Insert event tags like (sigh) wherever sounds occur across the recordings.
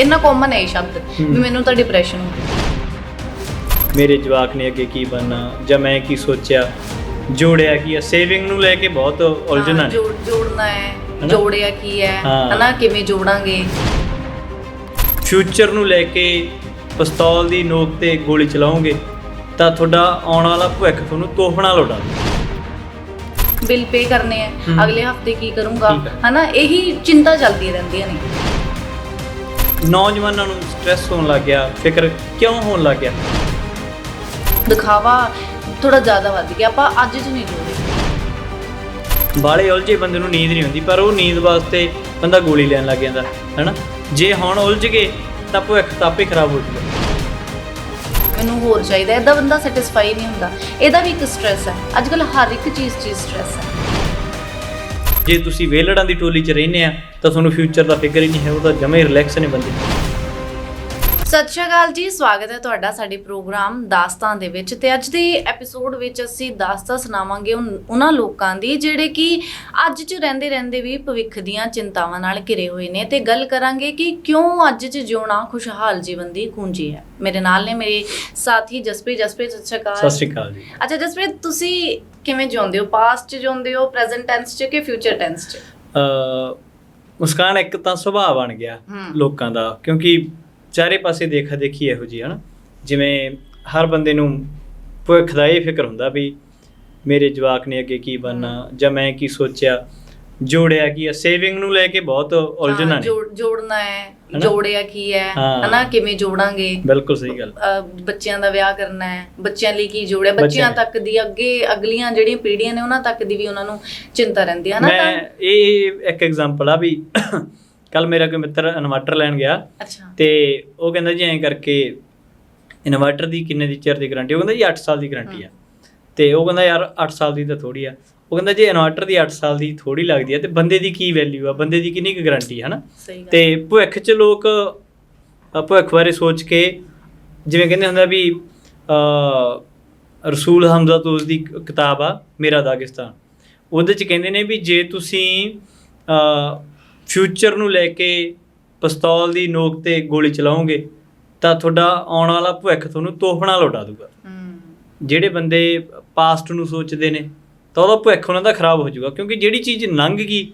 ਇੰਨਾ ਕਾਮਨ ਹੈ ਇਹ ਸ਼ਬਦ ਵੀ ਮੈਨੂੰ ਤਾਂ ਡਿਪਰੈਸ਼ਨ ਹੋ ਗਿਆ। ਮੇਰੇ ਜਵਾਕ ਨੇ ਅੱਗੇ ਕੀ ਬਣਨਾ ਜਾਂ ਮੈਂ ਕੀ ਸੋਚਿਆ? ਜੋੜਿਆ ਕੀ ਹੈ ਸੇਵਿੰਗ ਨੂੰ ਲੈ ਕੇ ਬਹੁਤ ਉਲਝਣਾ ਹਾਂ, ਨੇ ਜੋੜ ਜੋੜਨਾ ਹੈ? ਜੋੜਿਆ ਕੀ ਹੈ ਹਾਂ। ਹਨਾ? ਕਿਵੇਂ ਜੋੜਾਂਗੇ? ਫਿਊਚਰ ਨੂੰ ਲੈ ਕੇ ਪਿਸਤੌਲ ਦੀ ਨੋਕ ਤੇ ਗੋਲੀ ਚਲਾਓਗੇ ਤਾਂ ਤੁਹਾਡਾ ਆਉਣ ਵਾਲਾ ਭਵਿੱਖ ਤੁਹਾਨੂੰ ਤੋਹਫਣਾ ਲੋੜਾ ਬਿੱਲ ਪੇ ਕਰਨੇ ਹੈ। ਹਮ। ਅਗਲੇ ਹਫ਼ਤੇ ਕੀ ਕਰੂੰਗਾ? ਠੀਕ ਹੈ। ਹਨਾ? ਇਹੀ ਚਿੰਤਾ ਚੱਲਦੀ ਰਹਿੰਦੀਆਂ ਨੇ। ਨੌਜਵਾਨਾਂ ਨੂੰ ਸਟ੍ਰੈਸ ਹੋਣ ਲੱਗ ਗਿਆ ਫਿਕਰ ਕਿਉਂ ਹੋਣ ਲੱਗ ਗਿਆ? ਦਿਖਾਵਾ ਥੋੜਾ ਜ਼ਿਆਦਾ ਵੱਧ ਗਿਆ ਆਪਾਂ ਅੱਜ ਚ ਨਹੀਂ ਜੋੜੇ ਬਾਲੇ ਉਲਝੇ ਬੰਦੇ ਨੂੰ ਨੀਂਦ ਨਹੀਂ ਹੁੰਦੀ ਪਰ ਉਹ ਨੀਂਦ ਵਾਸਤੇ ਬੰਦਾ ਗੋਲੀ ਲੈਣ ਲੱਗ ਜਾਂਦਾ ਹੈਨਾ? ਜੇ ਹੁਣ ਉਲਝ ਗਏ ਤਾਂ ਭਵਿੱਖ ਤਾਂ ਆਪੇ ਖਰਾਬ ਹੋ ਜੂਗਾ ਮੈਨੂੰ ਹੋਰ ਚਾਹੀਦਾ ਇਹਦਾ ਬੰਦਾ ਸੈਟੀਸਫਾਈ ਨਹੀਂ ਹੁੰਦਾ। ਇਹਦਾ ਵੀ ਇੱਕ ਸਟ੍ਰੈਸ ਹੈ। ਅੱਜ ਕੱਲ ਹਰ ਇੱਕ ਚੀਜ਼ 'ਚ ਸਟ੍ਰੈਸ ਹੈ। ਜੇ ਤੁਸੀਂ ਵੇਲੜਾਂ ਦੀ ਟੋਲੀ 'ਚ ਰਹਿੰਦੇ ਆ ਤਾਂ ਤੁਹਾਨੂੰ ਫਿਊਚਰ ਦਾ ਫਿਕਰ ਹੀ ਨਹੀਂ ਹੈ ਉਹ ਤਾਂ ਜਮੇ ਰਿਲੈਕਸ ਨੇ ਬੰਦੇ। ਸਤਿ ਸ਼੍ਰੀ ਅਕਾਲ ਜੀ ਸਵਾਗਤ ਹੈ ਤੁਹਾਡਾ ਸਾਡੇ ਪ੍ਰੋਗਰਾਮ ਦਾਸਤਾਨ ਦੇ ਵਿੱਚ ਤੇ ਅੱਜ ਦੇ ਐਪੀਸੋਡ ਵਿੱਚ ਅਸੀਂ ਦਾਸਤਾਂ ਸੁਣਾਵਾਂਗੇ ਉਹਨਾਂ ਲੋਕਾਂ ਦੀ ਜਿਹੜੇ ਕਿ ਅੱਜ 'ਚ ਰਹਿੰਦੇ ਰਹਿੰਦੇ ਵੀ ਭਵਿੱਖ ਦੀਆਂ ਚਿੰਤਾਵਾਂ ਨਾਲ ਘਿਰੇ ਹੋਏ ਨੇ ਤੇ ਗੱਲ ਕਰਾਂਗੇ ਕਿ ਕਿਉਂ ਅੱਜ 'ਚ ਜਿਉਣਾ ਖੁਸ਼ਹਾਲ ਜੀਵਨ ਦੀ ਕੁੰਜੀ ਹੈ। ਮੇਰੇ ਨਾਲ ਨੇ ਮੇਰੇ ਸਾਥੀ ਜਸਪ੍ਰੀਤ ਜਸਪ੍ਰੀਤ ਸਤਿ ਸ਼੍ਰੀ ਅਕਾਲ। ਸਤਿ ਸ਼੍ਰੀ ਅਕਾਲ ਜੀ। ਅੱਛਾ ਜਸਪ੍ਰੀਤ ਤੁਸੀਂ ਕਿਵੇਂ ਜਿਉਂਦੇ ਹੋ? ਪਾਸਟ 'ਚ ਜਿਉਂਦੇ ਹੋ ਪ੍ਰੈਜ਼ੈਂਟ ਟੈਂਸ 'ਚ ਕਿ ਫਿਊਚਰ ਟੈਂਸ 'ਚ? ਅ ਮੁਸਕਾਨ ਇੱਕ ਤਾਂ ਸੁਭਾਅ ਬਣ ਗਿਆ ਹਮ। ਲੋਕਾਂ ਦਾ ਕਿਉਂਕਿ ਚਾਰੇ ਪਾਸੇ ਦੇਖਾ ਦੇਖੀ ਇਹੋ ਜੀ ਹਨਾ ਜਿਵੇਂ ਹਰ ਬੰਦੇ ਨੂੰ ਭਵਿੱਖ ਦਾ ਇਹ ਫਿਕਰ ਹੁੰਦਾ ਵੀ ਮੇਰੇ ਜਵਾਕ ਨੇ ਅੱਗੇ ਕੀ ਬਣਨਾ ਜਾਂ ਮੈਂ ਕੀ ਸੋਚਿਆ ਜੋੜਿਆ ਕੀ ਸੇਵਿੰਗ ਨੂੰ ਲੈ ਕੇ ਬਹੁਤ ਉਲਝਣਾ ਹਾਂ, ਨੇ। ਜੋੜ ਜੋੜਨਾ ਹੈ? ਜੋੜਿਆ ਕੀ ਹੈ? ਹਾਂ। ਹਨਾ ਕਿਵੇਂ ਜੋੜਾਂਗੇ? ਬਿਲਕੁਲ ਸਹੀ ਗੱਲ। ਅਹ ਬੱਚਿਆਂ ਦਾ ਵਿਆਹ ਕਰਨਾ ਹੈ ਬੱਚਿਆਂ ਲਈ ਕੀ ਜੋੜਿਆ? ਬੱਚਿਆਂ ਬੱਚਿਆਂ ਤੱਕ ਦੀ ਅੱਗੇ ਅਗਲੀਆਂ ਜਿਹੜੀਆਂ ਪੀੜ੍ਹੀਆਂ ਨੇ ਉਹਨਾਂ ਤੱਕ ਦੀ ਵੀ ਉਹਨਾਂ ਨੂੰ ਚਿੰਤਾ ਰਹਿੰਦੀ ਹੈ ਨਾ ਮੈਂ ਤਾਂ ਇਹ ਇੱਕ ਐਗਜ਼ਾਮਪਲ ਆ ਵੀ (coughs) ਕੱਲ ਮੇਰਾ ਕੋਈ ਮਿੱਤਰ ਇਨਵਰਟਰ ਲੈਣ ਗਿਆ। ਅੱਛਾ। ਤੇ ਉਹ ਕਹਿੰਦਾ ਜੀ ਐਂ ਕਰਕੇ ਇਨਵਰਟਰ ਦੀ ਕਿੰਨੇ ਦੀ ਚਿਰ ਦੀ ਗਾਰੰਟੀ ਉਹ ਕਹਿੰਦਾ ਜੀ 8 ਸਾਲ ਦੀ ਗਾਰੰਟੀ ਆ। ਤੇ ਉਹ ਕਹਿੰਦਾ ਯਾਰ 8 ਸਾਲ ਦੀ ਤਾਂ ਥੋੜੀ ਆ। ਉਹ ਕਹਿੰਦਾ ਜੇ ਇਨਵਰਟਰ ਦੀ 8 ਸਾਲ ਦੀ ਥੋੜੀ ਲੱਗਦੀ ਆ ਤੇ ਬੰਦੇ ਦੀ ਕੀ ਵੈਲਿਊ ਆ? ਬੰਦੇ ਦੀ ਕਿੰਨੀ ਕੁ ਗਾਰੰਟੀ ਹੈ ਗੱਲ ਤੇ ਭਵਿੱਖ 'ਚ ਲੋਕ ਭਵਿੱਖ ਬਾਰੇ ਸੋਚ ਕੇ ਜਿਵੇਂ ਕਹਿੰਦੇ ਹੁੰਦਾ ਵੀ ਅ ਰਸੂਲ ਹਮਜ਼ਾ ਤੋਸ ਦੀ ਕਿਤਾਬ ਆ ਮੇਰਾ ਦਾਗਿਸਤਾਨ। ਉਹਦੇ 'ਚ ਕਹਿੰਦੇ ਨੇ ਵੀ ਜੇ ਤੁਸੀਂ ਅ ਫਿਊਚਰ ਨੂੰ ਲੈ ਕੇ ਪਿਸਤੌਲ ਦੀ ਨੋਕ ਤੇ ਗੋਲੀ ਚਲਾਓਗੇ ਤਾਂ ਤੁਹਾਡਾ ਆਉਣ ਵਾਲਾ ਭਵਿੱਖ ਤੁਹਾਨੂੰ ਤੋਹਫਣਾ ਲੁਟਾ ਦੂਗਾ। ਜਿਹੜੇ ਬੰਦੇ ਪਾਸਟ ਨੂੰ ਸੋਚਦੇ ਨੇ ਤਾਂ ਉਹਦਾ ਭਵਿੱਖ ਉਹਨਾਂ ਦਾ ਖਰਾਬ ਹੋ ਜਾਊਗਾ ਕਿਉਂਕਿ ਜਿਹੜੀ ਚੀਜ਼ ਲੰਘ ਗਈ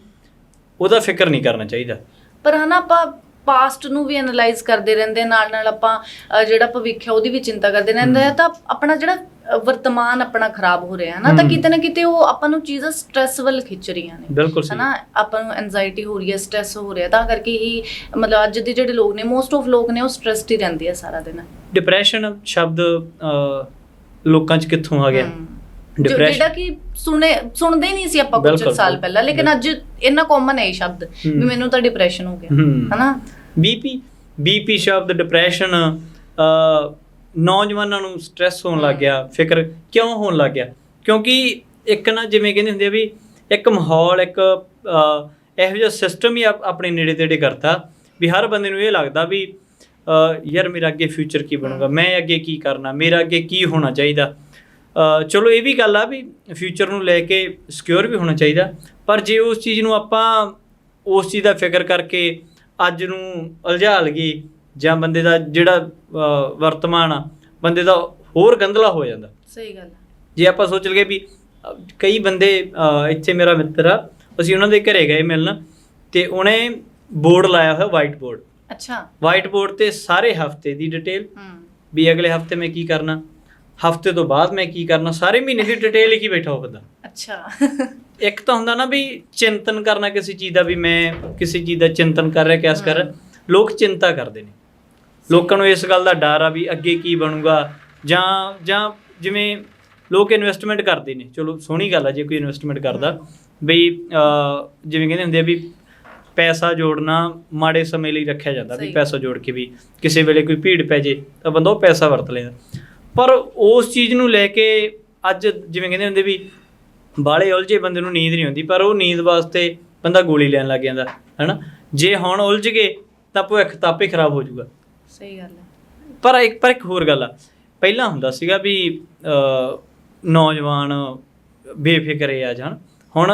ਉਹਦਾ ਫਿਕਰ ਨਹੀਂ ਕਰਨਾ ਚਾਹੀਦਾ। ਪਰ ਹਨਾ ਆਪਾਂ ਪਾਸਟ ਨੂੰ ਵੀ ਐਨਲਾਈਜ਼ ਕਰਦੇ ਰਹਿੰਦੇ ਨਾਲ ਨਾਲ ਆਪਾਂ ਜਿਹੜਾ ਭਵਿੱਖ ਹੈ ਉਹਦੀ ਵੀ ਚਿੰਤਾ ਕਰਦੇ ਰਹਿੰਦੇ ਆ ਤਾਂ ਆਪਣਾ ਜਿਹੜਾ ਵਰਤਮਾਨ ਆਪਣਾ ਖਰਾਬ ਹੋ ਰਿਹਾ ਹੈ ਨਾ ਤਾਂ ਹਮ। ਕਿਤੇ ਨਾ ਕਿਤੇ ਉਹ ਆਪਾਂ ਨੂੰ ਚੀਜ਼ਾਂ ਸਟ੍ਰੈਸ ਵੱਲ ਖਿੱਚ ਰਹੀਆਂ ਨੇ। ਬਿਲਕੁਲ ਸਹੀ। ਹਨਾ ਆਪਾਂ ਨੂੰ ਐਂਜ਼ਾਈਟੀ ਹੋ ਰਹੀ ਹੈ ਸਟ੍ਰੈਸ ਹੋ ਰਿਹਾ ਤਾਂ ਕਰਕੇ ਹੀ ਮਤਲਬ ਅੱਜ ਦੇ ਜਿਹੜੇ ਲੋਕ ਨੇ ਮੋਸਟ ਆਫ ਲੋਕ ਨੇ ਉਹ ਸਟ੍ਰੈਸਡ ਹੀ ਰਹਿੰਦੇ ਆ ਸਾਰਾ ਦਿਨ। ਡਿਪਰੈਸ਼ਨ ਸ਼ਬਦ ਲੋਕਾਂ 'ਚ ਕਿੱਥੋਂ ਆ ਗਿਆ? ਹਮ। ਜੋ- Depression- ਜਿਹੜਾ ਕਿ ਸੁਣੇ ਸੁਣਦੇ ਹੀ ਨਹੀਂ ਸੀ ਆਪਾਂ ਕੁਝ ਬਿਲਕੁਲ, ਸਾਲ ਬਿਲਕੁਲ। ਪਹਿਲਾਂ ਲੇਕਿਨ ਅੱਜ ਇੰਨਾ ਕਾਮਨ ਹੈ ਇਹ ਸ਼ਬਦ ਵੀ। ਮੈਨੂੰ ਤਾਂ ਡਿਪਰੈਸ਼ਨ ਹੋ ਗਿਆ। ਹਨਾ? ਬੀਪੀ ਬੀਪੀ ਸ਼ਬਦ ਡਿਪਰੈਸ਼ਨ ਅ ਨੌਜਵਾਨਾਂ ਨੂੰ ਸਟ੍ਰੈਸ ਹੋਣ ਲੱਗ ਗਿਆ ਫਿਕਰ ਕਿਉਂ ਹੋਣ ਲੱਗ ਗਿਆ? ਕਿਉਂਕਿ ਇੱਕ ਨਾ ਜਿਵੇਂ ਕਹਿੰਦੇ ਹੁੰਦੇ ਆ ਵੀ ਇੱਕ ਮਾਹੌਲ ਇੱਕ ਅ, ਇਹੋ ਜਿਹਾ ਸਿਸਟਮ ਹੀ ਆਪ- ਆਪਣੇ ਨੇੜੇ ਤੇੜੇ ਕਰਤਾ ਵੀ ਹਰ ਬੰਦੇ ਨੂੰ ਇਹ ਲੱਗਦਾ ਵੀ ਅ, ਯਾਰ ਮੇਰਾ ਅੱਗੇ ਫਿਊਚਰ ਕੀ ਬਣੂਗਾ? ਮੈਂ ਅੱਗੇ ਕੀ ਕਰਨਾ? ਮੇਰਾ ਅੱਗੇ ਕੀ ਹੋਣਾ ਚਾਹੀਦਾ? ਚਲੋ ਇਹ ਵੀ ਗੱਲ ਆ ਵੀ ਫਿਊਚਰ ਨੂੰ ਲੈ ਕੇ ਸਿਕਿਉਰ ਵੀ ਹੋਣਾ ਚਾਹੀਦਾ। ਪਰ ਜੇ ਉਸ ਚੀਜ਼ ਨੂੰ ਆਪਾਂ ਉਸ ਚੀਜ਼ ਦਾ ਫਿਕਰ ਕਰਕੇ ਅੱਜ ਨੂੰ ਉਲਝਾ ਲਈਏ ਜਾਂ ਬੰਦੇ ਦਾ ਜਿਹੜਾ ਵਰਤਮਾਨ ਆ ਬੰਦੇ ਦਾ ਹੋਰ ਗੰਦਲਾ ਹੋ ਜਾਂਦਾ। ਸਹੀ ਗੱਲ ਜੇ ਆਪਾਂ ਸੋਚ ਲਈਏ ਵੀ ਕਈ ਬੰਦੇ ਇੱਥੇ ਮੇਰਾ ਮਿੱਤਰ ਆ ਅਸੀਂ ਉਹਨਾਂ ਦੇ ਘਰੇ ਗਏ ਮਿਲਣ ਤੇ ਉਹਨੇ ਬੋਰਡ ਲਾਇਆ ਹੋਇਆ ਵਾਈਟ ਬੋਰਡ ਅੱਛਾ। ਵਾਈਟ ਬੋਰਡ ਤੇ ਸਾਰੇ ਹਫ਼ਤੇ ਦੀ ਡਿਟੇਲ ਵੀ ਅਗਲੇ ਹਫ਼ਤੇ ਮੈਂ ਕੀ ਕਰਨਾ। ਹਫ਼ਤੇ ਤੋਂ ਬਾਅਦ ਮੈਂ ਕੀ ਕਰਨਾ ਸਾਰੇ ਮਹੀਨੇ ਦੀ ਡਿਟੇਲ ਲਿਖੀ ਬੈਠਾ ਉਹ ਬੰਦਾ। ਅੱਛਾ। ਇੱਕ ਤਾਂ ਹੁੰਦਾ ਨਾ ਵੀ ਚਿੰਤਨ ਕਰਨਾ ਕਿਸੇ ਚੀਜ਼ ਦਾ ਵੀ ਮੈਂ ਕਿਸੇ ਚੀਜ਼ ਦਾ ਚਿੰਤਨ ਕਰ ਰਿਹਾ ਕਿਆਸ ਕਰ ਲੋਕ ਚਿੰਤਾ ਕਰਦੇ ਨੇ। ਲੋਕਾਂ ਨੂੰ ਇਸ ਗੱਲ ਦਾ ਡਰ ਆ ਵੀ ਅੱਗੇ ਕੀ ਬਣੂਗਾ ਜਾਂ ਜਾਂ ਜਿਵੇਂ ਲੋਕ ਇਨਵੈਸਟਮੈਂਟ ਕਰਦੇ ਨੇ। ਚਲੋ ਸੋਹਣੀ ਗੱਲ ਆ ਜੇ ਕੋਈ ਇਨਵੈਸਟਮੈਂਟ ਕਰਦਾ। ਬਈ ਜਿਵੇਂ ਕਹਿੰਦੇ ਹੁੰਦੇ ਆ ਵੀ ਪੈਸਾ ਜੋੜਨਾ ਮਾੜੇ ਸਮੇਂ ਲਈ ਰੱਖਿਆ ਜਾਂਦਾ। ਵੀ। ਪੈਸਾ ਜੋੜ ਕੇ ਵੀ ਕਿਸੇ ਵੇਲੇ ਕੋਈ ਭੀੜ ਪੈ ਜੇ ਤਾਂ ਬੰਦਾ ਉਹ ਪੈਸਾ ਵਰਤ ਲੈਂਦਾ। ਪਰ ਉਸ ਚੀਜ਼ ਨੂੰ ਲੈ ਕੇ ਅੱਜ ਜਿਵੇਂ ਕਹਿੰਦੇ ਹੁੰਦੇ ਵੀ ਬਾਲੇ ਉਲਝੇ ਬੰਦੇ ਨੂੰ ਨੀਂਦ ਨਹੀਂ ਹੁੰਦੀ ਪਰ ਉਹ ਨੀਂਦ ਵਾਸਤੇ ਬੰਦਾ ਗੋਲੀ ਲੈਣ ਲੱਗ ਜਾਂਦਾ ਹੈਨਾ? ਜੇ ਹੁਣ ਉਲਝ ਗਏ ਤਾਂ ਭਵਿੱਖ ਆਪੇ ਖਰਾਬ ਹੋ ਜਾਊਗਾ। ਸਹੀ ਗੱਲ ਹੈ। ਪਰ ਇੱਕ ਪਰ ਇੱਕ ਹੋਰ ਗੱਲ ਆ ਪਹਿਲਾਂ ਹੁੰਦਾ ਸੀਗਾ ਵੀ ਨੌਜਵਾਨ ਬੇਫਿਕਰੇ ਆ ਜਾਣ। ਹੁਣ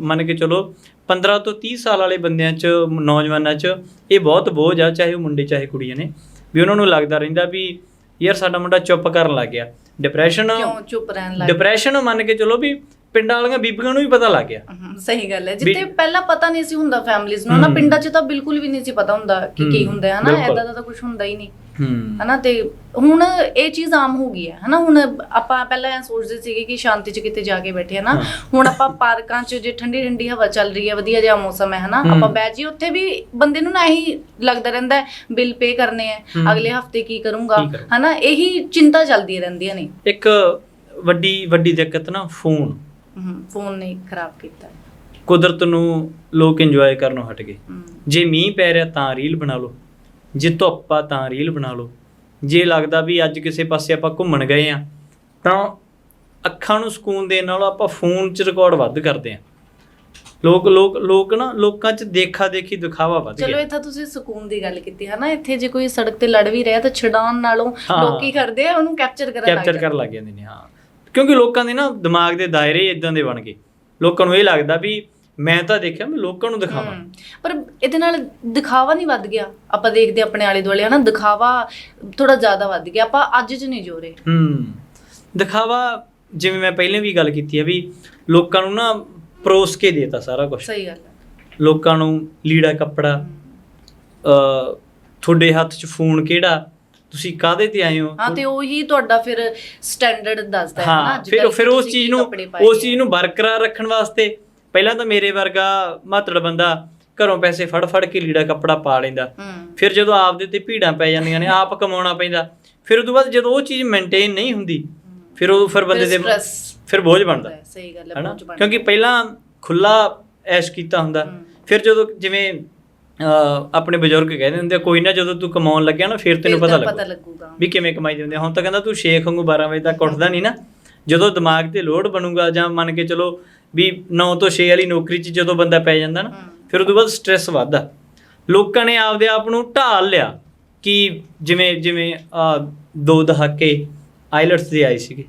ਮੰਨ ਕੇ ਚਲੋ 15 ਤੋਂ 30 ਸਾਲ ਵਾਲੇ ਬੰਦਿਆਂ 'ਚ ਨੌਜਵਾਨਾਂ 'ਚ ਇਹ ਬਹੁਤ ਬੋਝ ਆ ਚਾਹੇ ਉਹ ਮੁੰਡੇ ਚਾਹੇ ਕੁੜੀਆਂ ਨੇ। ਵੀ ਉਹਨਾਂ ਨੂੰ ਲੱਗਦਾ ਰਹਿੰਦਾ ਵੀ ਯਾਰ ਸਾਡਾ ਮੁੰਡਾ ਚੁੱਪ ਕਰਨ ਲੱਗ ਗਿਆ। ਡਿਪਰੈਸ਼ਨ ਕਿਉਂ ਚੁੱਪ ਰਹਿਣ ਲੱਗ ਡਿਪਰੈਸ਼ਨ ਮੰਨ ਕੇ ਚਲੋ ਵੀ ਪਿੰਡਾਂ ਵਾਲੀਆਂ ਬੀਬੀਆਂ ਨੂੰ ਵੀ ਪਤਾ ਲੱਗ ਗਿਆ। ਸਹੀ ਗੱਲ ਹੈ। ਜਿੱਤੇ ਪਹਿਲਾਂ ਪਤਾ ਨਹੀਂ ਸੀ ਹੁੰਦਾ ਫੈਮਲੀਜ਼ ਨੂੰ। ਨਾ। ਪਿੰਡਾਂ 'ਚ ਤਾਂ ਬਿਲਕੁਲ ਵੀ ਨਹੀਂ ਸੀ ਪਤਾ ਹੁੰਦਾ ਕਿ ਕੀ ਹੁੰਦਾ ਹੈ ਬਿਲਕੁਲ। ਐਦਾਂ ਦਾ ਤਾਂ ਕੁਝ ਹੁੰਦਾ ਹੀ ਨਹੀਂ। ਹਨਾ ਤੇ ਹੁਣ ਇਹ ਚੀਜ਼ ਆਮ ਹੋ ਗਈ ਹੈ ਹਨਾ ਹੁਣ ਆਪਾਂ ਪਹਿਲਾਂ ਐ ਸੋਚਦੇ ਸੀਗੇ ਕਿ ਸ਼ਾਂਤੀ 'ਚ ਕਿਤੇ ਜਾ ਕੇ ਬੈਠੇ ਹਨਾ। ਹੁਣ ਆਪਾਂ ਪਾਰਕਾਂ 'ਚ ਜੇ ਠੰਡੀ ਠੰਡੀ ਹਵਾ ਚੱਲ ਰਹੀ ਹੈ ਵਧੀਆ ਜਿਹਾ ਮੌਸਮ ਹੈ ਹਨਾ। ਆਪਾਂ ਬੈਠ ਜੀ ਉੱਥੇ ਵੀ ਬੰਦੇ ਨੂੰ ਨਾ ਇਹੀ ਲੱਗਦਾ ਰਹਿੰਦਾ ਬਿੱਲ ਪੇ ਕਰਨੇ ਆ। ਅਗਲੇ ਹਫ਼ਤੇ ਕੀ ਕਰੂੰਗਾ। ਹਨਾ ਇਹੀ ਚਿੰਤਾ ਚੱਲਦੀ ਰਹਿੰਦੀਆਂ ਨੇ ਇੱਕ ਵੱਡੀ ਵੱਡੀ ਦਿੱਕਤ ਨਾ ਫੋਨ ਫੋਨ ਨੇ ਖਰਾਬ ਕੀਤਾ ਕੁਦਰਤ ਨੂੰ ਲੋਕ ਇੰਜੋਏ ਕਰਨੋਂ ਹਟ ਗਏ ਜੇ ਮੀਂਹ ਪੈ ਰਿਹਾ ਤਾਂ ਰੀਲ ਬਣਾ ਲਓ ਜੇ ਧੁੱਪ ਆ ਤਾਂ ਰੀਲ ਬਣਾ ਲਓ। ਜੇ ਲੱਗਦਾ ਵੀ ਅੱਜ ਕਿਸੇ ਪਾਸੇ ਆਪਾਂ ਘੁੰਮਣ ਗਏ ਆ ਤਾਂ ਅੱਖਾਂ ਨੂੰ ਸਕੂਨ ਦੇਣ ਨਾਲੋਂ ਆਪਾਂ ਫੋਨ 'ਚ ਰਿਕਾਰਡ ਵੱਧ ਕਰਦੇ ਆ। ਲੋਕ ਲੋਕ ਲੋਕ ਨਾ ਲੋਕਾਂ 'ਚ ਦੇਖਾ ਦੇਖੀ ਦਿਖਾਵਾ ਵੱਧ ਚਲੋ ਗਿਆ। ਇੱਥੇ ਤੁਸੀਂ ਸਕੂਨ ਦੀ ਗੱਲ ਕੀਤੀ ਹੈ ਨਾ ਇੱਥੇ ਜੇ ਕੋਈ ਸੜਕ ਤੇ ਲੜ ਵੀ ਰਿਹਾ ਤਾਂ ਛਡਾਉਣ ਨਾਲੋਂ। ਲੋਕੀ ਕਰਦੇ ਆ? ਉਹਨੂੰ ਕੈਪਚਰ ਕਰਨ ਲੱਗ ਕੈਪਚਰ ਜਾਂਦੇ। ਕਰਨ ਲੱਗ ਜਾਂਦੇ ਨੇ ਹਾਂ। ਕਿਉਂਕਿ ਲੋਕਾਂ ਦੇ ਨਾ ਦਿਮਾਗ ਦੇ ਦਾਇਰੇ ਇਦਾਂ ਦੇ ਬਣ ਗਏ। ਲੋਕਾਂ ਨੂੰ ਇਹ ਲੱਗਦਾ ਵੀ ਮੈਂ ਤਾਂ ਦੇਖਿਆ ਮੈਂ ਲੋਕਾਂ ਨੂੰ ਦਿਖਾਵਾਂ। ਪਰ ਇਹਦੇ ਨਾਲ ਦਿਖਾਵਾ ਨਹੀਂ ਵੱਧ ਗਿਆ। ਆਪਾਂ ਦੇਖਦੇ ਆਪਣੇ ਆਲੇ ਦੁਆਲੇ ਹਨਾ ਦਿਖਾਵਾ ਥੋੜਾ ਜ਼ਿਆਦਾ ਵੱਧ ਗਿਆ। ਆਪਾਂ ਅੱਜ 'ਚ ਨਹੀਂ ਜੋਰੇ। ਹੂੰ ਦਿਖਾਵਾ ਜਿਵੇਂ ਮੈਂ ਪਹਿਲੇ ਵੀ ਗੱਲ ਕੀਤੀ ਆ ਵੀ ਲੋਕਾਂ ਨੂੰ ਨਾ ਪਰੋਸ ਕੇ ਦੇਤਾ ਸਾਰਾ ਕੁਝ ਸਹੀ ਗੱਲ ਹੈ ਲੋਕਾਂ ਨੂੰ ਲੀੜਾ ਕੱਪੜਾ ਅ ਤੁਹਾਡੇ ਹੱਥ 'ਚ ਫੋਨ ਕਿਹੜਾ? ਤੁਸੀਂ ਕਾਦੇ ਤੇ ਆਏ ਹੋ? ਹਾਂ ਤੇ ਉਹੀ ਤੁਹਾਡਾ ਫਿਰ ਸਟੈਂਡਰਡ ਦੱਸਦਾ ਹੈ ਨਾ ਹਾਂ ਅੱਜ ਫਿਰ ਫਿਰ ਉਸ ਚੀਜ਼ ਨੂੰ ਉਸ। ਚੀਜ਼ ਨੂੰ ਬਰਕਰਾਰ ਰੱਖਣ ਵਾਸਤੇ ਪਹਿਲਾਂ ਤਾਂ ਮੇਰੇ ਵਰਗਾ ਮਾਤੜ ਬੰਦਾ ਘਰੋਂ ਪੈਸੇ ਫੜ ਫੜ ਕੇ ਲੀੜਾ ਕੱਪੜਾ ਪਾ ਲੈਂਦਾ। ਫਿਰ ਜਦੋਂ ਆਪਦੇ ਤੇ ਭੀੜਾਂ ਪੈ ਜਾਂਦੀਆਂ ਨੇ ਆਪ ਕਮਾਉਣਾ ਪੈਂਦਾ। ਫਿਰ ਉਦੋਂ ਬਾਅਦ ਜਦੋਂ ਉਹ ਚੀਜ਼ ਮੇਨਟੇਨ ਨਹੀਂ ਹੁੰਦੀ ਫਿਰ ਉਹ ਫਿਰ ਬੰਦੇ ਦੇ ਫਿਰ ਬੋਝ ਬਣਦਾ। ਸਹੀ ਗੱਲ ਹੈ ਕਿਉਂਕਿ ਪਹਿਲਾਂ ਖੁੱਲਾ ਐਸ਼ ਕੀਤਾ ਹੁੰਦਾ। ਫਿਰ ਜਦੋਂ ਜਿਵੇਂ ਆਪਣੇ ਬਜ਼ੁਰਗ ਕਹਿੰਦੇ ਹੁੰਦੇ ਕੋਈ ਨਾ ਜਦੋਂ ਤੂੰ ਕਮਾਉਣ ਲੱਗਿਆ ਨਾ ਫਿਰ ਤੈਨੂੰ ਪਤਾ ਪਤਾ ਲੱਗੂ ਲੱਗੂਗਾ। ਵੀ ਕਿਵੇਂ ਕਮਾਈ ਦੇ ਹੁੰਦੇ ਆ। ਹੁਣ ਤਾਂ ਕਹਿੰਦਾ ਤੂੰ ਸ਼ੇਖ ਵਾਂਗੂ 12 ਵਜੇ ਤੱਕ ਉੱਠਦਾ ਨਹੀਂ ਨਾ। ਜਦੋਂ ਦਿਮਾਗ ਤੇ ਲੋਡ ਬਣੂਗਾ ਜਾਂ ਮੰਨ ਕੇ ਚਲੋ ਵੀ 9 ਤੋਂ 6 ਵਾਲੀ ਨੌਕਰੀ 'ਚ ਜਦੋਂ ਬੰਦਾ ਪੈ ਜਾਂਦਾ ਨਾ। ਫਿਰ ਉਦੋਂ ਬਾਅਦ ਸਟ੍ਰੈਸ ਵੱਧਦਾ। ਲੋਕਾਂ ਨੇ ਆਪਦੇ ਆਪ ਨੂੰ ਢਾਲ ਲਿਆ ਕਿ ਜਿਵੇਂ ਜਿਵੇਂ ਆਹ, ਦੋ ਦਹਾਕੇ ਆਈਲਟਸ ਦੇ ਆਏ ਸੀਗੇ।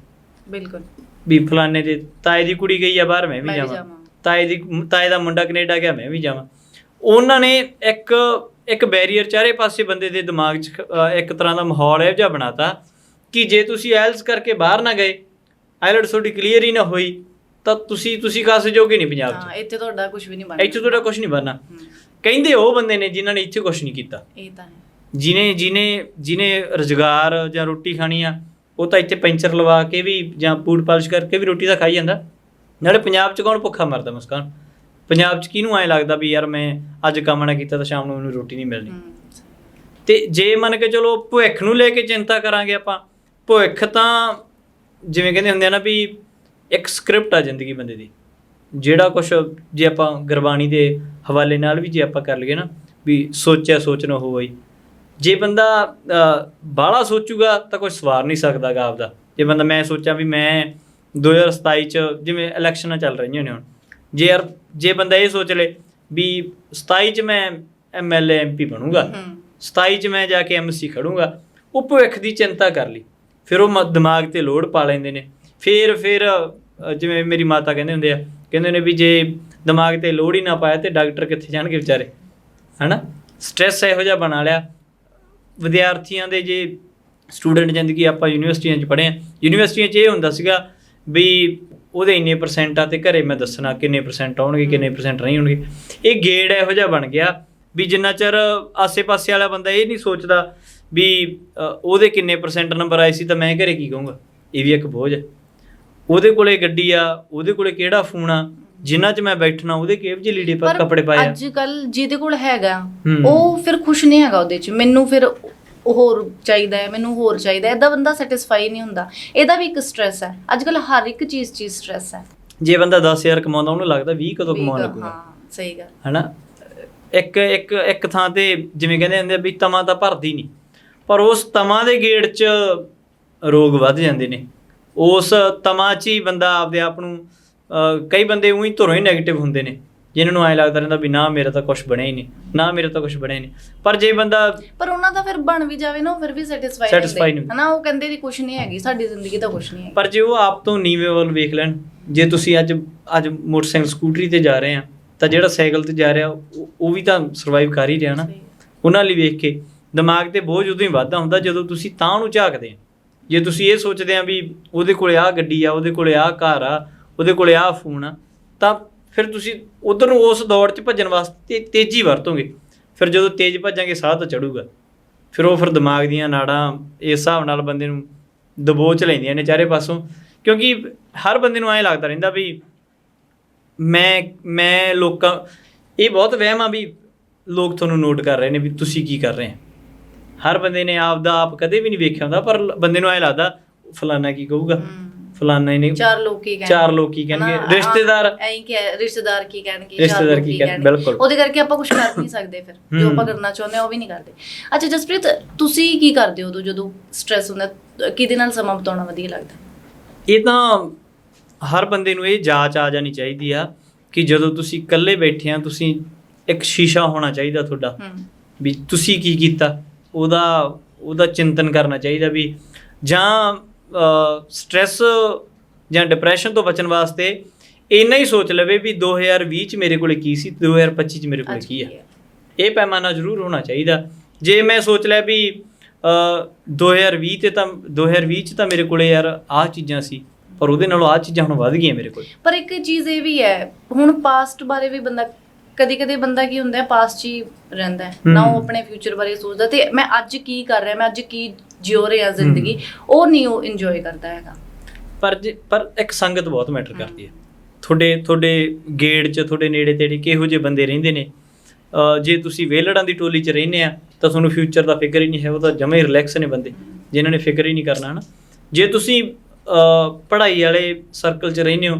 ਬਿਲਕੁਲ। ਵੀ ਫਲਾਣੇ ਦੇ ਤਾਏ ਦੀ ਕੁੜੀ ਗਈ ਆ ਬਾਹਰ ਮੈਂ ਵੀ ਜਾਵਾਂ। ਤਾਏ ਦੀ ਤਾਏ ਦਾ ਮੁੰਡਾ ਕੈਨੇਡਾ ਗਿਆ ਮੈਂ ਵੀ ਜਾਵਾਂ। ਉਹਨਾਂ ਨੇ ਇੱਕ ਇੱਕ ਬੈਰੀਅਰ ਚਾਰੇ ਪਾਸੇ ਬੰਦੇ ਦੇ ਦਿਮਾਗ 'ਚ ਇੱਕ ਤਰ੍ਹਾਂ ਦਾ ਮਾਹੌਲ ਇਹੋ ਜਿਹਾ ਬਣਾਤਾ ਕਿ ਜੇ ਤੁਸੀਂ ਆਇਲਸ ਕਰਕੇ ਬਾਹਰ ਨਾ ਗਏ ਆਇਲਟਸ ਤੁਹਾਡੀ ਕਲੀਅਰ ਹੀ ਨਾ ਹੋਈ। ਤਾਂ ਤੁਸੀਂ ਤੁਸੀਂ ਕਾਸੇ ਜੋਗੇ ਨਹੀਂ ਪੰਜਾਬ ਹਾਂ 'ਚ ਇੱਥੇ ਤੁਹਾਡਾ ਕੁਝ ਵੀ ਨਹੀਂ ਬਣਦਾ ਇੱਥੇ ਤੁਹਾਡਾ ਕੁਝ ਨਹੀਂ ਬਣਨਾ। ਕਹਿੰਦੇ ਉਹ ਬੰਦੇ ਨੇ ਜਿਨ੍ਹਾਂ ਨੇ ਇੱਥੇ ਕੁਝ ਨਹੀਂ ਕੀਤਾ। ਇਹ ਤਾਂ ਹੈ। ਜਿਨੇ ਜਿਨੇ ਜਿਨੇ ਰੁਜ਼ਗਾਰ ਜਾਂ ਰੋਟੀ ਖਾਣੀ ਆ ਉਹ ਤਾਂ ਇੱਥੇ ਪੈਂਚਰ ਲਵਾ ਕੇ ਵੀ ਜਾਂ ਪੂਡ ਪਾਲਿਸ਼ ਕਰਕੇ ਵੀ ਰੋਟੀ ਤਾਂ ਖਾਈ ਜਾਂਦਾ। ਨਾਲੇ ਪੰਜਾਬ 'ਚ ਕੌਣ ਭੁੱਖਾ ਮਰਦਾ ਮੁਸਕਾਨ? ਪੰਜਾਬ 'ਚ ਕਿਹਨੂੰ ਐ ਲੱਗਦਾ ਵੀ ਯਾਰ ਮੈਂ ਅੱਜ ਕੰਮ ਨਾ ਕੀਤਾ ਤਾਂ ਸ਼ਾਮ ਨੂੰ ਮੈਨੂੰ ਰੋਟੀ ਨਹੀਂ ਮਿਲਣੀ। ਤੇ ਜੇ ਮੰਨ ਕੇ ਚਲੋ ਭਵਿੱਖ ਨੂੰ ਲੈ ਕੇ ਚਿੰਤਾ ਕਰਾਂਗੇ ਆਪਾਂ ਭਵਿੱਖ ਤਾਂ ਜਿਵੇਂ ਕਹਿੰਦੇ ਹੁੰਦੇ ਆ ਨਾ ਵੀ ਇੱਕ ਸਕ੍ਰਿਪਟ ਆ ਜ਼ਿੰਦਗੀ ਬੰਦੇ ਦੀ। ਜਿਹੜਾ ਕੁਝ ਜੇ ਆਪਾਂ ਗੁਰਬਾਣੀ ਦੇ ਹਵਾਲੇ ਨਾਲ ਵੀ ਜੇ ਆਪਾਂ ਕਰ ਲਈਏ ਨਾ ਵੀ ਸੋਚਿਆ ਸੋਚ ਨਾ ਹੋਈ ਜੇ। ਬੰਦਾ ਬਾਹਲਾ ਸੋਚੂਗਾ ਤਾਂ ਕੋਈ ਸਵਾਰ ਨਹੀਂ ਸਕਦਾਗਾ ਆਪਦਾ। ਜੇ ਬੰਦਾ ਮੈਂ ਸੋਚਾਂ ਵੀ ਮੈਂ 2027 ਚ ਜਿਵੇਂ ਇਲੈਕਸ਼ਨਾਂ ਚੱਲ ਰਹੀਆਂ ਨੇ ਹੁਣ। ਜੇ ਯਾਰ ਜੇ ਬੰਦਾ ਇਹ ਸੋਚ ਲੇ ਵੀ 27 ਚ ਮੈਂ ਐਮਐਲਏ ਐਮਪੀ ਬਣੂਗਾ ਹਮ, 27 ਚ ਮੈਂ ਜਾ ਕੇ ਐਮਸੀ ਖੜੂੰਗਾ ਉਹ ਭਵਿੱਖ ਦੀ ਚਿੰਤਾ ਕਰ ਲਈ। ਫਿਰ ਉਹ ਦਿਮਾਗ ਤੇ ਲੋਡ ਪਾ ਲੈਂਦੇ ਨੇ। ਫਿਰ ਫਿਰ ਜਿਵੇਂ ਮੇਰੀ ਮਾਤਾ ਕਹਿੰਦੇ ਹੁੰਦੇ ਆ, ਕਹਿੰਦੇ ਨੇ ਵੀ ਜੇ ਦਿਮਾਗ ਤੇ ਲੋੜ ਹੀ ਨਾ ਪਾਇਆ ਤੇ ਡਾਕਟਰ ਕਿੱਥੇ ਜਾਣਗੇ ਵਿਚਾਰੇ, ਹਨਾ? ਸਟ੍ਰੈਸ ਇਹੋ ਜਿਹਾ ਬਣਾ ਲਿਆ। ਵਿਦਿਆਰਥੀਆਂ ਦੇ ਜੇ ਸਟੂਡੈਂਟ ਜ਼ਿੰਦਗੀ ਆਪਾਂ ਯੂਨੀਵਰਸਿਟੀਆਂ 'ਚ ਪੜ੍ਹੇ ਆ, ਯੂਨੀਵਰਸਿਟੀਆਂ 'ਚ ਇਹ ਹੁੰਦਾ ਸੀਗਾ ਵੀ ਉਹਦੇ ਇੰਨੇ ਪਰਸੈਂਟ ਆ ਤੇ ਘਰੇ ਮੈਂ ਦੱਸਣਾ ਕਿੰਨੇ ਪਰਸੈਂਟ ਆਉਣਗੇ, ਕਿੰਨੇ ਪਰਸੈਂਟ ਨਹੀਂ ਹੋਣਗੇ ਇਹ ਗੇੜ ਇਹੋ ਜਿਹਾ ਬਣ ਗਿਆ ਵੀ ਜਿੰਨਾ ਚਿਰ ਆਸੇ-ਪਾਸੇ ਵਾਲਾ ਬੰਦਾ ਇਹ ਨਹੀਂ ਸੋਚਦਾ ਵੀ ਉਹਦੇ ਕਿੰਨੇ ਪਰਸੈਂਟ ਨੰਬਰ ਆਏ ਸੀ ਤਾਂ ਮੈਂ ਘਰੇ ਕੀ ਕਹੂੰਗਾ? ਇਹ ਵੀ ਇੱਕ ਬੋਝ ਹੈ। ਉਹਦੇ ਕੋਲੇ ਗੱਡੀ ਆ ਉਹਦੇ ਕੋਲੇ ਕਿਹੜਾ ਫੋਨ ਆ ਜਿੰਨਾ 'ਚ ਮੈਂ ਬੈਠਣਾ ਉਹਦੇ ਕਿਹੋ ਜਿਹੇ ਲੀੜੇ ਪਾ ਕੱਪੜੇ ਪਾਏ ਆ। ਅੱਜ ਕੱਲ ਜਿਹਦੇ ਕੋਲ ਹੈਗਾ। ਉਹ ਫਿਰ ਖੁਸ਼ ਨਹੀਂ ਹੈਗਾ ਉਹਦੇ ਚ। ਮੈਨੂੰ ਫਿਰ ਹੋਰ ਚਾਹੀਦਾ ਹੈ ਮੈਨੂੰ ਹੋਰ ਚਾਹੀਦਾ ਹੈ। ਬੰਦਾ ਸੈਟੀਸਫਾਈ ਨਹੀਂ ਹੁੰਦਾ। ਇਹਦਾ ਵੀ ਇੱਕ ਸਟ੍ਰੈਸ ਹੈ। ਅੱਜ ਕੱਲ ਹਰ ਇੱਕ ਚੀਜ਼ ਚੀਜ਼ ਸਟ੍ਰੈਸ ਹੈ। ਜੇ ਬੰਦਾ 10000 ਕਮਾਉਂਦਾ ਉਹਨੂੰ ਲੱਗਦਾ 20 ਕਦੋਂ ਕਮਾਉਣ ਲੱਗੂਗਾ। ਹਾਂ ਸਹੀ ਗੱਲ। ਹਨਾ? ਇੱਕ ਇੱਕ ਇੱਕ ਥਾਂ ਤੇ ਜਿਵੇਂ ਕਹਿੰਦੇ ਹੁੰਦੇ ਆ ਵੀ ਤਮਾ ਤਾਂ ਭਰਦੀ ਨਹੀਂ। ਪਰ ਉਸ ਤਮਾ ਦੇ ਗੇੜ 'ਚ ਰੋਗ ਵੱਧ ਜਾਂਦੇ ਨੇ। ਉਸ ਤਮਾ 'ਚ ਹੀ ਬੰਦਾ ਆਪਦੇ ਆਪ ਨੂੰ ਕਈ ਬੰਦੇ ਉਹੀ ਧੁਰੋਂ ਹੀ 네ਗੇਟਿਵ ਹੁੰਦੇ ਨੇ ਜਿਨ੍ਹਾਂ ਨੂੰ ਐ ਲੱਗਦਾ ਰਹਿੰਦਾ ਵੀ ਨਾ ਮੇਰਾ ਤਾਂ ਕੁਝ ਬਣਿਆ ਹੀ ਨਹੀਂ ਨਾ ਮੇਰਾ ਤਾਂ ਕੁਝ ਬਣਿਆ ਹੀ ਨਹੀਂ। ਪਰ ਜੇ ਬੰਦਾ ਪਰ ਉਹਨਾਂ ਦਾ ਫਿਰ ਬਣ ਵੀ ਜਾਵੇ ਨਾ ਉਹ ਫਿਰ ਵੀ ਸੈਟੀਸਫਾਈ Satisfy ਨਹੀਂ ਹਨਾ ਉਹ ਕਹਿੰਦੇ ਵੀ ਕੁਝ ਨਹੀਂ ਹੈਗੀ ਸਾਡੀ ਜ਼ਿੰਦਗੀ ਤਾਂ ਕੁਝ ਨਹੀਂ ਹੈਗੀ। ਪਰ ਜੇ ਉਹ ਆਪ ਤੋਂ ਨੀਵੇਂ ਵੱਲ ਵੇਖ ਲੈਣ ਜੇ ਤੁਸੀਂ ਅੱਜ ਅੱਜ ਮੋਟਰਸਾਈਕਲ ਸਕੂਟਰੀ ਤੇ ਜਾ ਰਹੇ ਆ ਤਾਂ ਜਿਹੜਾ ਸਾਈਕਲ ਤੇ ਜਾ ਰਿਹਾ ਉਹ ਵੀ ਤਾਂ ਸਰਵਾਈਵ ਕਰ ਹੀ ਰਿਹਾ ਨਾ। ਉਹਨਾਂ ਲਈ ਵੇਖ ਕੇ ਦਿਮਾਗ ਤੇ ਬੋਝ ਉਦੋਂ ਹੀ ਵੱਧਦਾ ਹੁੰਦਾ ਜਦੋਂ ਤੁਸੀਂ ਤਾਂ ਨੂੰ ਝਾਕਦੇ ਆ। ਜੇ ਤੁਸੀਂ ਇਹ ਸੋਚਦੇ ਆ ਵੀ ਉਹਦੇ ਕੋਲੇ ਆਹ ਗੱਡੀ ਆ, ਉਹਦੇ ਕੋਲੇ ਆਹ ਘਰ ਆ, ਉਹਦੇ ਕੋਲੇ ਆਹ ਫੋਨ ਆ, ਤਾਂ ਫਿਰ ਤੁਸੀਂ ਉਧਰ ਨੂੰ ਉਸ ਦੌੜ 'ਚ ਭੱਜਣ ਵਾਸਤੇ ਤੇਜ਼ੀ ਵਰਤੋਗੇ। ਫਿਰ ਜਦੋਂ ਤੇਜ਼ ਭੱਜਾਂਗੇ, ਸਾਹ ਤਾਂ ਚੜੂਗਾ। ਫਿਰ ਉਹ ਫਿਰ ਦਿਮਾਗ ਦੀਆਂ ਨਾੜਾਂ ਇਸ ਹਿਸਾਬ ਨਾਲ ਬੰਦੇ ਨੂੰ ਦਬੋਚ ਲੈਂਦੀਆਂ ਨੇ ਚਾਰੇ ਪਾਸੋਂ। ਕਿਉਂਕਿ ਹਰ ਬੰਦੇ ਨੂੰ ਐਂ ਲੱਗਦਾ ਰਹਿੰਦਾ ਵੀ ਮੈਂ ਮੈਂ ਲੋਕਾਂ, ਇਹ ਬਹੁਤ ਵਹਿਮ ਆ ਵੀ ਲੋਕ ਤੁਹਾਨੂੰ ਨੋਟ ਕਰ ਰਹੇ ਨੇ ਵੀ ਤੁਸੀਂ ਕੀ ਕਰ ਰਹੇ ਆ। ਹਰ ਬੰਦੇ ਨੇ ਆਪ ਦਾ ਆਪ ਕਦੇ ਵੀ ਨਹੀਂ ਵੇਖਿਆ ਹੁੰਦਾ ਪਰ ਬੰਦੇ ਨੂੰ ਐ ਲੱਗਦਾ ਫਲਾਨਾ ਕੀ ਕਹੂਗਾ। ਫਲਾਨਾ ਹੀ ਨਹੀਂ। ਚਾਰ ਲੋਕ ਕੀ ਕਹਿਣਗੇ। ਚਾਰ ਲੋਕ ਕੀ ਕਹਿਣਗੇ? ਰਿਸ਼ਤੇਦਾਰ- ਐਂ ਕਿ ਰਿਸ਼ਤੇਦਾਰ ਕੀ ਕਹਿਣਗੇ ਰਿਸ਼ਤੇਦਾਰ ਕੀ ਕਹਿਣ- ਬਿਲਕੁਲ। ਉਹਦੇ ਕਰਕੇ ਆਪਾਂ ਕੁਝ ਕਰ ਨਹੀਂ ਸਕਦੇ ਫਿਰ। ਜੋ। ਆਪਾਂ ਕਰਨਾ ਚਾਹੁੰਦੇ ਆ ਉਹ ਵੀ ਨਹੀਂ ਕਰਦੇ। ਅੱਛਾ ਜਸਪ੍ਰੀਤ ਤੁਸੀਂ ਕੀ ਕਰਦੇ ਹੋ ਜਦੋਂ ਸਟ੍ਰੈਸ ਹੁੰਦਾ? ਕਿਹਦੇ ਨਾਲ ਸਮਾਂ ਬਿਤਾਉਣਾ ਵਧੀਆ ਲੱਗਦਾ? ਇਹ ਤਾਂ ਹਰ ਬੰਦੇ ਨੂੰ ਇਹ ਜਾਂਚ ਆ ਜਾਣੀ ਚਾਹੀਦੀ ਆ ਕਿ ਜਦੋਂ ਤੁਸੀਂ ਇਕੱਲੇ ਬੈਠੇ ਆ ਤੁਸੀਂ ਇੱਕ ਸ਼ੀਸ਼ਾ ਹੋਣਾ ਚਾਹੀਦਾ ਤੁਹਾਡਾ। ਵੀ ਤੁਸੀਂ ਕੀ ਕੀਤਾ? ਉਹਦਾ ਉਹਦਾ ਚਿੰਤਨ ਕਰਨਾ ਚਾਹੀਦਾ ਵੀ ਜਾਂ ਸਟ੍ਰੈਸ ਜਾਂ ਡਿਪਰੈਸ਼ਨ ਤੋਂ ਬਚਣ ਵਾਸਤੇ ਇੰਨਾ ਹੀ ਸੋਚ ਲਵੇ ਵੀ 2020 ਚ ਮੇਰੇ ਕੋਲੇ ਕੀ ਸੀ 2025 ਚ ਮੇਰੇ ਕੋਲੇ ਕੀ ਆ। ਹੈ? ਇਹ ਪੈਮਾਨਾ ਜ਼ਰੂਰ ਹੋਣਾ ਚਾਹੀਦਾ। ਜੇ ਮੈਂ ਸੋਚ ਲਿਆ ਵੀ ਅ, 2020 ਤੇ ਤਾਂ 2020 ਚ ਤਾਂ ਮੇਰੇ ਕੋਲੇ ਯਾਰ ਆਹ ਚੀਜ਼ਾਂ ਸੀ ਪਰ ਉਹਦੇ ਨਾਲੋਂ ਆਹ ਚੀਜ਼ਾਂ ਹੁਣ ਵੱਧ ਗਈਆਂ ਮੇਰੇ ਕੋਲ। ਪਰ ਇੱਕ ਚੀਜ਼ ਇਹ ਵੀ ਹੈ ਹੁਣ ਪਾਸਟ ਬਾਰੇ ਵੀ ਬੰਦਾ ਕਦੀ ਕਦੀ ਬੰਦਾ ਕੀ ਹੁੰਦਾ ਹੈ ਪਾਸਟ 'ਚ ਹੀ ਰਹਿੰਦਾ ਹੈ ਨਾ ਉਹ। ਆਪਣੇ ਫਿਊਚਰ ਬਾਰੇ ਸੋਚਦਾ ਤੇ ਮੈਂ ਅੱਜ ਕੀ ਕਰ ਰਿਹਾ ਮੈਂ ਅੱਜ ਕੀ ਜਿਉ ਰਿਹਾ ਜ਼ਿੰਦਗੀ ਉਹ ਨਹੀਂ ਉਹ ਇੰਜੋਏ ਕਰਦਾ ਹੈਗਾ। ਪਰ ਪਰ ਇੱਕ ਸੰਗਤ ਬਹੁਤ ਮੈਟਰ ਕਰਦੀ ਹੈ। ਤੁਹਾਡੇ ਤੁਹਾਡੇ ਗੇੜ 'ਚ ਤੁਹਾਡੇ ਨੇੜੇ ਤੇੜੇ ਕਿਹੋ ਜਿਹੇ ਬੰਦੇ ਰਹਿੰਦੇ ਨੇ? ਜੇ ਤੁਸੀਂ ਵੇਲੜਾਂ ਦੀ ਟੋਲੀ 'ਚ ਰਹਿੰਦੇ ਆ ਤਾਂ ਤੁਹਾਨੂੰ ਫਿਊਚਰ ਦਾ ਫਿਕਰ ਹੀ ਨਹੀਂ ਹੈ ਉਹ ਤਾਂ ਜਮੇ ਰਿਲੈਕਸ ਨੇ ਬੰਦੇ ਜਿਨ੍ਹਾਂ ਨੇ ਫਿਕਰ ਹੀ ਨਹੀਂ ਕਰਨਾ ਹਨਾ? ਜੇ ਤੁਸੀਂ ਪੜ੍ਹਾਈ ਵਾਲੇ ਸਰਕਲ 'ਚ ਰਹਿੰਦੇ ਹੋ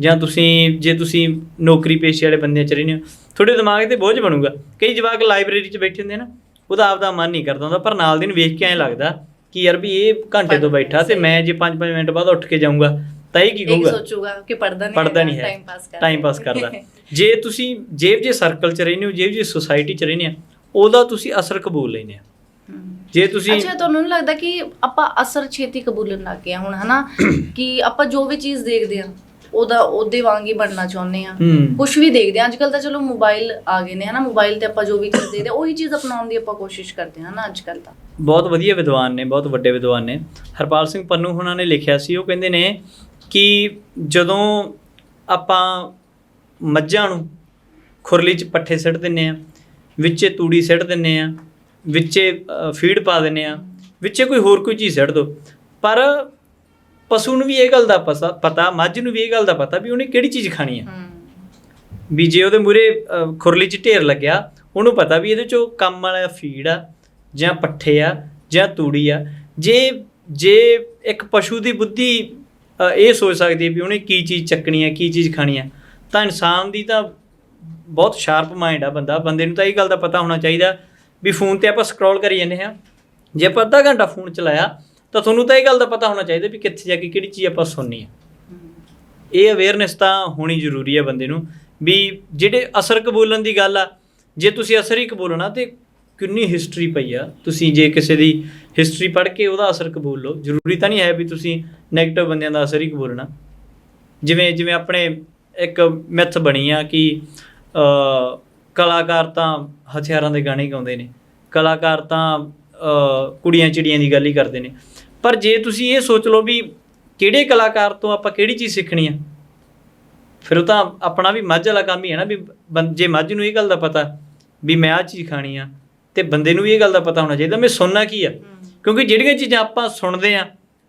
ਜਾਂ ਤੁਸੀਂ ਜੇ ਤੁਸੀਂ ਨੌਕਰੀ ਪੇਸ਼ੇ ਵਾਲੇ ਬੰਦਿਆਂ 'ਚ ਰਹਿੰਦੇ ਹੋ ਤੁਹਾਡੇ ਦਿਮਾਗ ਤੇ ਬੋਝ ਬਣੂਗਾ। ਕਈ ਜਵਾਕ ਲਾਇਬ੍ਰੇਰੀ 'ਚ ਬੈਠੇ ਹੁੰਦੇ ਨਾ ਉਹਦਾ ਆਪਦਾ ਮਨ ਨਹੀਂ ਕਰਦਾ ਹੁੰਦਾ ਪਰ ਨਾਲ ਦੀ ਨੂੰ ਵੇਖ ਕੇ ਐਂ ਲੱਗਦਾ ਕਿ ਯਾਰ ਵੀ ਇਹ ਘੰਟੇ ਤੋਂ ਬੈਠਾ ਤੇ ਮੈਂ ਜੇ 5-5 ਮਿੰਟ ਬਾਅਦ ਉੱਠ ਕੇ ਜਾਊਂਗਾ ਤਾਂ ਇਹ ਕੀ ਇਹ ਕਹੂਗਾ? ਸੋਚੂਗਾ ਕਿ ਪੜਦਾ ਨਹੀਂ ਪੜਦਾ ਨਹੀਂ ਹੈ। ਟਾਈਮ ਪਾਸ ਕਰਦਾ। ਟਾਈਮ ਪਾਸ ਕਰਦਾ। ਜੇ ਤੁਸੀਂ ਜੇਬ ਜੇ ਸਰਕਲ 'ਚ ਰਹਿੰਦੇ ਹੋ ਜੇਬ ਜੇ ਸੁਸਾਇਟੀ 'ਚ ਰਹਿੰਦੇ ਆ ਉਹਦਾ ਤੁਸੀਂ ਅਸਰ ਕਬੂਲ ਲੈਂਦੇ ਆ। ਜੇ ਤੁਸੀਂ ਅੱਛਾ ਤੁਹਾਨੂੰ ਨਹੀਂ ਲੱਗਦਾ ਕਿ ਆਪਾਂ ਅਸਰ ਛੇਤੀ ਕਬੂਲਣ ਲੱਗ ਗਏ ਹੁਣ ਹਨਾ? (coughs) ਕਿ ਆਪਾਂ ਜੋ ਵੀ ਚੀਜ਼ ਦੇਖਦੇ ਆ ਉਹਦਾ ਉਹਦੇ ਵਾਂਗ ਹੀ ਬਣਨਾ ਚਾਹੁੰਦੇ ਆ। ਕੁਝ ਵੀ ਦੇਖਦੇ ਆ। ਅੱਜਕੱਲ ਤਾਂ ਚਲੋ ਮੋਬਾਈਲ ਆ ਗਏ ਨੇ ਹਨਾ? ਮੋਬਾਈਲ ਤੇ ਆਪਾਂ ਜੋ ਵੀ ਦੇਖਦੇ ਆ ਉਹੀ ਚੀਜ਼ ਅਪਣਾਉਣ ਦੀ ਆਪਾਂ ਕੋਸ਼ਿਸ਼ ਕਰਦੇ ਹਾਂ ਨਾ ਅੱਜਕੱਲ ਤਾਂ। ਬਹੁਤ ਵਧੀਆ ਵਿਦਵਾਨ ਨੇ ਬਹੁਤ ਵੱਡੇ ਵਿਦਵਾਨ ਨੇ। ਹਰਪਾਲ ਸਿੰਘ ਪੰਨੂ ਹੁਣਾਂ ਨੇ ਲਿਖਿਆ ਸੀ ਉਹ ਕਹਿੰਦੇ ਨੇ ਕਿ ਜਦੋਂ ਆਪਾਂ ਮੱਝਾਂ ਨੂੰ ਖੁਰਲੀ 'ਚ ਪੱਠੇ ਸਿੱਟ ਦਿੰਨੇ ਆ ਵਿੱਚੇ ਤੂੜੀ ਸਿੱਟ ਦਿੰਨੇ ਆ ਵਿੱਚੇ ਫੀਡ ਪਾ ਦਿੰਨੇ ਆ ਵਿੱਚੇ ਕੋਈ ਹੋਰ ਕੋਈ ਚੀਜ਼ ਸਿੱਟ ਦੋ। ਪਰ ਪਸ਼ੂ ਨੂੰ ਵੀ ਇਹ ਗੱਲ ਦਾ ਪਤਾ ਮੱਝ ਨੂੰ ਵੀ ਇਹ ਗੱਲ ਦਾ ਪਤਾ ਵੀ ਉਹਨੇ ਕਿਹੜੀ ਚੀਜ਼ ਖਾਣੀ ਹਮ ਵੀ ਜੇ ਉਹਦੇ ਮੂਰੇ ਖੁਰਲੀ 'ਚ ਢੇਰ ਲੱਗਿਆ ਉਹਨੂੰ ਪਤਾ ਵੀ ਇਹਦੇ 'ਚੋਂ ਕੰਮ ਵਾਲਾ ਫੀਡ ਆ ਜਾਂ ਪੱਠੇ ਆ ਜਾਂ ਤੂੜੀ ਆ। ਜੇ ਜੇ ਇੱਕ ਪਸ਼ੂ ਦੀ ਬੁੱਧੀ ਇਹ ਸੋਚ ਸਕਦੀ ਹੈ ਵੀ ਉਹਨੇ ਕੀ ਚੀਜ਼ ਚੱਕਣੀ ਆ ਕੀ ਚੀਜ਼ ਖਾਣੀ ਆ ਤਾਂ ਇਨਸਾਨ ਦੀ ਤਾਂ ਬਹੁਤ ਸ਼ਾਰਪ ਮਾਈਂਡ ਆ ਬੰਦਾ। ਬੰਦੇ ਨੂੰ ਤਾਂ ਇਹ ਗੱਲ ਦਾ ਪਤਾ ਹੋਣਾ ਚਾਹੀਦਾ ਵੀ ਫੋਨ ਤੇ ਆਪਾਂ ਸਕਰੋਲ ਕਰੀ ਜਾਂਦੇ ਹਾਂ। ਜੇ ਆਪਾਂ ਅੱਧਾ ਘੰਟਾ ਫੋਨ ਚਲਾਇਆ ਤਾਂ ਤੁਹਾਨੂੰ ਤਾਂ ਇਹ ਗੱਲ ਦਾ ਪਤਾ ਹੋਣਾ ਚਾਹੀਦਾ ਵੀ ਕਿੱਥੇ ਜਾ ਕੇ ਕਿਹੜੀ ਚੀਜ਼ ਆਪਾਂ ਸੁਣਨੀ ਆ। ਇਹ ਅਵੇਅਰਨੈਸ ਤਾਂ ਹੋਣੀ ਜ਼ਰੂਰੀ ਹੈ ਬੰਦੇ ਨੂੰ ਵੀ ਜਿਹੜੇ ਅਸਰ ਕਬੂਲਣ ਦੀ ਗੱਲ ਆ, ਜੇ ਤੁਸੀਂ ਅਸਰ ਹੀ ਕਬੂਲਣਾ ਤੇ ਕਿੰਨੀ ਹਿਸਟਰੀ ਪਈ ਆ। ਤੁਸੀਂ ਜੇ ਕਿਸੇ ਦੀ ਹਿਸਟਰੀ ਪੜ੍ਹ ਕੇ ਉਹਦਾ ਅਸਰ ਕਬੂਲ ਲਓ, ਜ਼ਰੂਰੀ ਤਾਂ ਨਹੀਂ ਹੈ ਵੀ ਤੁਸੀਂ 네ਗੇਟਿਵ ਬੰਦਿਆਂ ਦਾ ਅਸਰ ਹੀ ਕਬੂਲਣਾ। ਜਿਵੇਂ ਜਿਵੇਂ ਆਪਣੇ ਇੱਕ ਮਿੱਥ ਬਣੀ ਆ ਕਿ ਕਲਾਕਾਰ ਤਾਂ ਹਥਿਆਰਾਂ ਦੇ ਗਾਣੇ ਗਾਉਂਦੇ ਨੇ, ਕਲਾਕਾਰ ਤਾਂ ਕੁੜੀਆਂ ਚਿੜੀਆਂ ਦੀ ਗੱਲ ਹੀ ਕਰਦੇ ਨੇ। ਪਰ ਜੇ ਤੁਸੀਂ ਇਹ ਸੋਚ ਲਓ ਵੀ ਕਿਹੜੇ ਕਲਾਕਾਰ ਤੋਂ ਆਪਾਂ ਕਿਹੜੀ ਚੀਜ਼ ਸਿੱਖਣੀ ਆ ਫਿਰ ਉਹ ਤਾਂ ਆਪਣਾ ਵੀ ਮੱਝ ਵਾਲਾ ਕੰਮ ਹੀ ਹੈ ਨਾ ਵੀ ਜੇ ਮੱਝ ਨੂੰ ਇਹ ਗੱਲ ਦਾ ਪਤਾ ਵੀ ਮੈਂ ਆਹ ਚੀਜ਼ ਖਾਣੀ ਆ ਤੇ ਬੰਦੇ ਨੂੰ ਵੀ ਇਹ ਗੱਲ ਦਾ ਪਤਾ ਹੋਣਾ ਚਾਹੀਦਾ ਮੈਂ ਸੁਣਨਾ ਕੀ ਆ? ਕਿਉਂਕਿ ਜਿਹੜੀਆਂ ਚੀਜ਼ਾਂ ਆਪਾਂ ਸੁਣਦੇ ਆ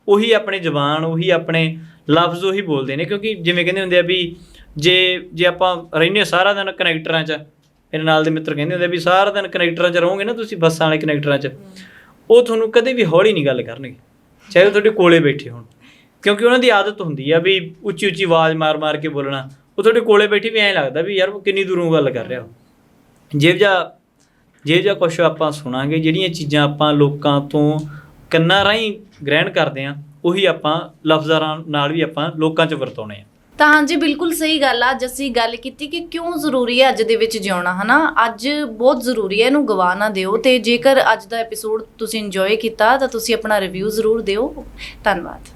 ਉਹੀ ਆਪਣੇ ਜ਼ਬਾਨ ਉਹੀ ਆਪਣੇ ਲਫ਼ਜ਼ ਉਹੀ ਬੋਲਦੇ ਨੇ ਕਿਉਂਕਿ ਜਿਵੇਂ ਕਹਿੰਦੇ ਹੁੰਦੇ ਆ ਵੀ ਜੇ ਜੇ ਆਪਾਂ ਰਹਿੰਦੇ ਸਾਰਾ ਦਿਨ ਕਨੈਕਟਰਾਂ 'ਚ ਮੇਰੇ ਨਾਲ ਦੇ ਮਿੱਤਰ ਕਹਿੰਦੇ ਹੁੰਦੇ ਆ ਵੀ ਸਾਰਾ ਦਿਨ ਕਨੈਕਟਰਾਂ 'ਚ ਰਹੋਗੇ ਨਾ ਤੁਸੀਂ ਬੱਸਾਂ ਵਾਲੇ ਕਨੈਕਟਰਾਂ 'ਚ ਉਹ ਤੁਹਾਨੂੰ ਕਦੇ ਵੀ ਹੌਲੀ ਨਹੀਂ ਗੱਲ ਕਰਨਗੇ। ਚਾਹੇ ਉਹ ਤੁਹਾਡੇ ਕੋਲੇ ਬੈਠੇ ਹੋਣ। ਕਿਉਂਕਿ ਉਹਨਾਂ ਦੀ ਆਦਤ ਹੁੰਦੀ ਆ ਵੀ ਉੱਚੀ ਉੱਚੀ ਆਵਾਜ਼ ਮਾਰ-ਮਾਰ ਕੇ ਬੋਲਣਾ। ਉਹ ਤੁਹਾਡੇ ਕੋਲੇ ਬੈਠੇ ਵੀ ਐਂ ਲੱਗਦਾ ਵੀ ਯਾਰ ਉਹ ਕਿੰਨੀ ਦੂਰੋਂ ਗੱਲ ਕਰ ਰਿਹਾ। ਉਹ ਜੇ ਜਾਂ ਜੇ ਜਾਂ ਕੁਝ ਆਪਾਂ ਸੁਣਾਂਗੇ, ਜਿਹੜੀਆਂ ਚੀਜ਼ਾਂ ਆਪਾਂ ਲੋਕਾਂ ਤੋਂ ਕੰਨਾਂ ਰਾਹੀਂ ਗ੍ਰਹਿਣ ਕਰਦੇ ਆ, ਉਹੀ ਆਪਾਂ ਲਫ਼ਜ਼ਾਂ ਨਾਲ ਵੀ ਆਪਾਂ ਲੋਕਾਂ 'ਚ ਵਰਤਾਉਣੇ ਆ। ਤਾਂ ਹਾਂਜੀ, ਬਿਲਕੁਲ ਸਹੀ ਗੱਲ ਆ, ਅੱਜ ਅਸੀਂ ਗੱਲ ਕੀਤੀ ਕਿ ਕਿਉਂ ਜ਼ਰੂਰੀ ਹੈ ਅੱਜ ਦੇ ਵਿੱਚ ਜਿਉਣਾ, ਹਨਾ? ਅੱਜ ਬਹੁਤ ਜ਼ਰੂਰੀ ਹੈ ਇਹਨੂੰ ਗਵਾ ਨਾ ਦਿਓ ਤੇ ਜੇਕਰ ਅੱਜ ਦਾ ਐਪੀਸੋਡ ਤੁਸੀਂ ਇੰਜੋਏ ਕੀਤਾ ਤਾਂ ਤੁਸੀਂ ਆਪਣਾ ਰਿਵਿਊ ਜ਼ਰੂਰ ਦਿਓ। ਧੰਨਵਾਦ।